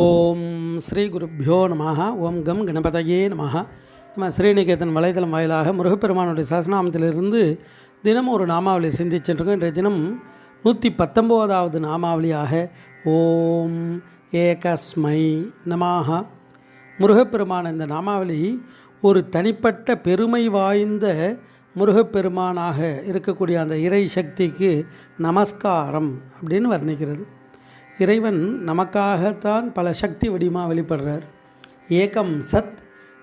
ஓம் ஸ்ரீ குருப்பியோ நம ஓம் கம் கணபதையே நம நம்ம ஸ்ரீநிகேதன் வலைதளம் வாயிலாக முருகப்பெருமானுடைய சாசனாமத்திலிருந்து தினமும் ஒரு நாமாவளி சிந்திச்சுருக்கோம் இன்றைய தினம் நூற்றி பத்தொம்போதாவது நாமாவளியாக ஓம் ஏகஸ்மை நமாக முருகப்பெருமான இந்த நாமாவளி ஒரு தனிப்பட்ட பெருமை வாய்ந்த முருகப்பெருமானாக இருக்கக்கூடிய அந்த இறை சக்திக்கு நமஸ்காரம் அப்படின்னு வர்ணிக்கிறது. இறைவன் நமக்காகத்தான் பல சக்தி வடிவமாக வெளிப்படுறார். ஏகம் சத்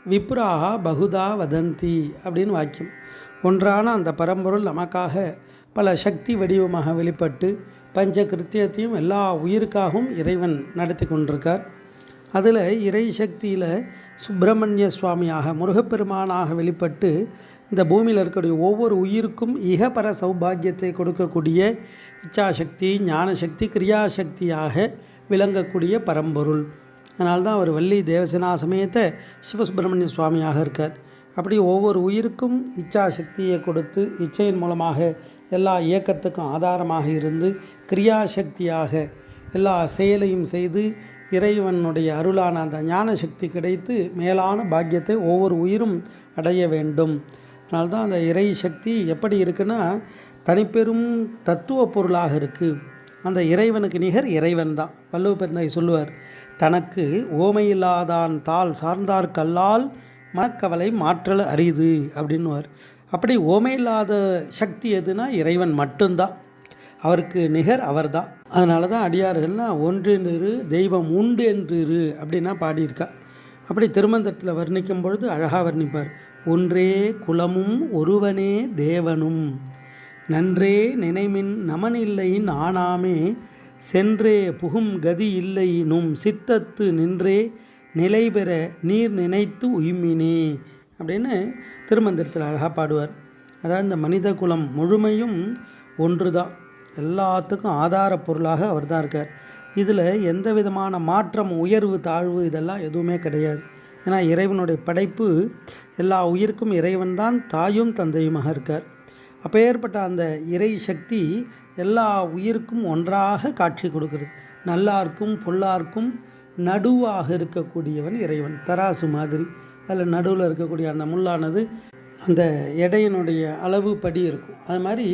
விப்ராக பகுதா வதந்தி அப்படின்னு வாக்கியம். ஒன்றான அந்த பரம்பொருள் நமக்காக பல சக்தி வடிவமாக வெளிப்பட்டு பஞ்ச கிருத்தியத்தையும் எல்லா உயிருக்காகவும் இறைவன் நடத்தி கொண்டிருக்கார். அதில் இறை சக்தியில் சுப்பிரமணிய சுவாமியாக முருகப்பெருமானாக வெளிப்பட்டு இந்த பூமியில் இருக்கக்கூடிய ஒவ்வொரு உயிருக்கும் இகபர சௌபாகியத்தை கொடுக்கக்கூடிய இச்சாசக்தி ஞானசக்தி கிரியாசக்தியாக விளங்கக்கூடிய பரம்பொருள். அதனால்தான் அவர் வள்ளி தேவசேனா சமயத்தை சிவசுப்பிரமணிய சுவாமியாக இருக்கார். அப்படி ஒவ்வொரு உயிருக்கும் இச்சாசக்தியை கொடுத்து இச்சையின் மூலமாக எல்லா இயக்கத்துக்கும் ஆதாரமாக இருந்து கிரியாசக்தியாக எல்லா செயலையும் செய்து இறைவனுடைய அருளான அந்த ஞான சக்தி கிடைத்து மேலான பாக்கியத்தை ஒவ்வொரு உயிரும் அடைய வேண்டும். அதனால்தான் அந்த இறை சக்தி எப்படி இருக்குன்னா தனிப்பெரும் தத்துவ பொருளாக இருக்குது அந்த இறைவனுக்கு நிகர் இறைவன் தான். வள்ளுவ பெருந்தை சொல்லுவார் தனக்கு ஓமையில்லாதான் தாள் சார்ந்தார் கல்லால் மனக்கவலை மாற்றல் அரிது அப்படின்னுவார். அப்படி ஓமையில்லாத சக்தி எதுனா இறைவன் மட்டும்தான். அவருக்கு நிகர் அவர்தான். அதனால தான் அடியார்கள்லாம் ஒன்றென்று தெய்வம் உண்டு என்று இரு அப்படின்னா பாடியிருக்கா. அப்படி திருமந்திரத்தில் வர்ணிக்கும் பொழுது அழகாக வர்ணிப்பார். ஒன்றே குலமும் ஒருவனே தேவனும். நன்றே நினைமின் நமனில்லையின் ஆனாமே சென்றே புகும் கதி இல்லை நும் சித்தத்து நின்றே. நிலை பெற நீர் நினைத்து உய்மினே அப்படின்னு திருமந்திரத்தில் அழகாக பாடுவார். அதாவது இந்த மனித குலம் முழுமையும் ஒன்று தான் எல்லாத்துக்கும் ஆதார பொருளாக அவர் தான் இருக்கார். இதில் எந்த விதமான மாற்றம் உயர்வு தாழ்வு இதெல்லாம் எதுவுமே கிடையாது. ஏன்னா இறைவனுடைய படைப்பு எல்லா உயிருக்கும் இறைவன் தான் தாயும் தந்தையுமாக இருக்கார். அப்போ ஏற்பட்ட அந்த இறை சக்தி எல்லா உயிருக்கும் ஒன்றாக காட்சி கொடுக்கிறது. நல்லாருக்கும் பொல்லாருக்கும் நடுவாக இருக்கக்கூடியவன் இறைவன் தராசு மாதிரி. அதில் நடுவில் இருக்கக்கூடிய அந்த முள்ளானது அந்த எடையினுடைய அளவு படி இருக்கும். அது மாதிரி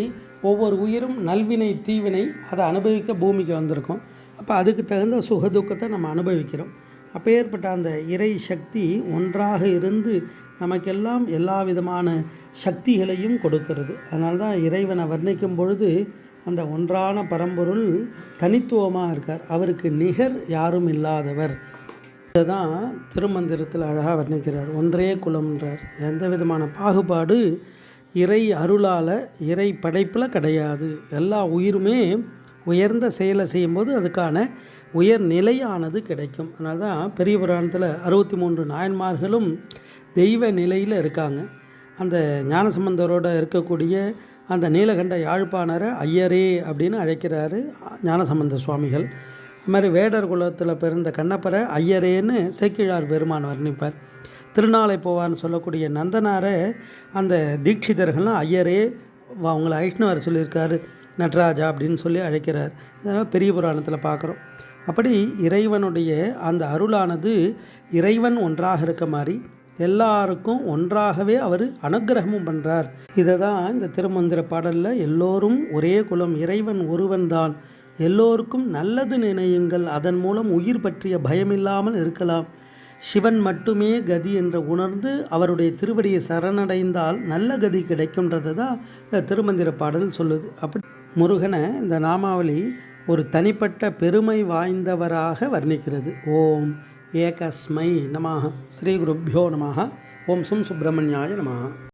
ஒவ்வொரு உயிரும் நல்வினை தீவினை அதை அனுபவிக்க பூமிக்கு வந்திருக்கும். அப்போ அதுக்கு தகுந்த சுகதுக்கத்தை நம்ம அனுபவிக்கிறோம். அப்போ ஏற்பட்ட அந்த இறை சக்தி ஒன்றாக இருந்து நமக்கெல்லாம் எல்லா விதமான சக்திகளையும் கொடுக்கிறது. அதனால தான் இறைவனை வர்ணிக்கும் பொழுது அந்த ஒன்றான பரம்பொருள் தனித்துவமாக இருக்கார். அவருக்கு நிகர் யாரும் இல்லாதவர். இதை தான் திருமந்திரத்தில் அழகாக வர்ணிக்கிறார். ஒன்றே குலம்ன்றார். எந்த விதமான பாகுபாடு இறை அருளால் இறை படைப்பில் கிடையாது. எல்லா உயிருமே உயர்ந்த செயலை செய்யும்போது அதுக்கான உயர் நிலையானது கிடைக்கும். அதனால தான் பெரிய புராணத்தில் அறுபத்தி மூன்று நாயன்மார்களும் தெய்வ நிலையில் இருக்காங்க. அந்த ஞானசம்பந்தரோடு இருக்கக்கூடிய அந்த நீலகண்ட யாழ்ப்பாணரை ஐயரே அப்படின்னு அழைக்கிறாரு ஞானசம்பந்த சுவாமிகள். அது மாதிரி வேடர் குலத்தில் பிறந்த கண்ணப்பரை ஐயரேன்னு சேக்கிழார் பெருமான் வர்ணிப்பார். திருநாளை போவார்னு சொல்லக்கூடிய நந்தனாரை அந்த தீட்சிதர்கள்லாம் ஐயரே அவங்கள ஐஷ்ணவர் சொல்லியிருக்காரு நடராஜா அப்படின்னு சொல்லி அழைக்கிறார். இதெல்லாம் பெரிய புராணத்தில் பார்க்குறோம் அப்படி இறைவனுடைய அந்த அருளானது இறைவன் ஒன்றாக இருக்க மாதிரி எல்லாருக்கும் ஒன்றாகவே அவர் அனுகிரகமும் பண்ணுறார் இதை தான் இந்த திருமந்திர பாடலில் எல்லோரும் ஒரே குலம் இறைவன் ஒருவன் தான். எல்லோருக்கும் நல்லது நினையுங்கள் அதன் மூலம் உயிர் பற்றிய பயமில்லாமல் இருக்கலாம். சிவன் மட்டுமே கதி என்று உணர்ந்து அவருடைய திருவடியை சரணடைந்தால் நல்ல கதி கிடைக்கும்ன்றது தான் இந்த திருமந்திர பாடல் சொல்லுது. அப்படி முருகனை இந்த நாமாவளி ஒரு தனிப்பட்ட பெருமை வாய்ந்தவராக வர்ணிக்கிறது. ஓம் ஏகஸ்மை நமாக ஸ்ரீ குருப்பியோ நமாக ஓம் சும் சுப்பிரமணியாய நமாக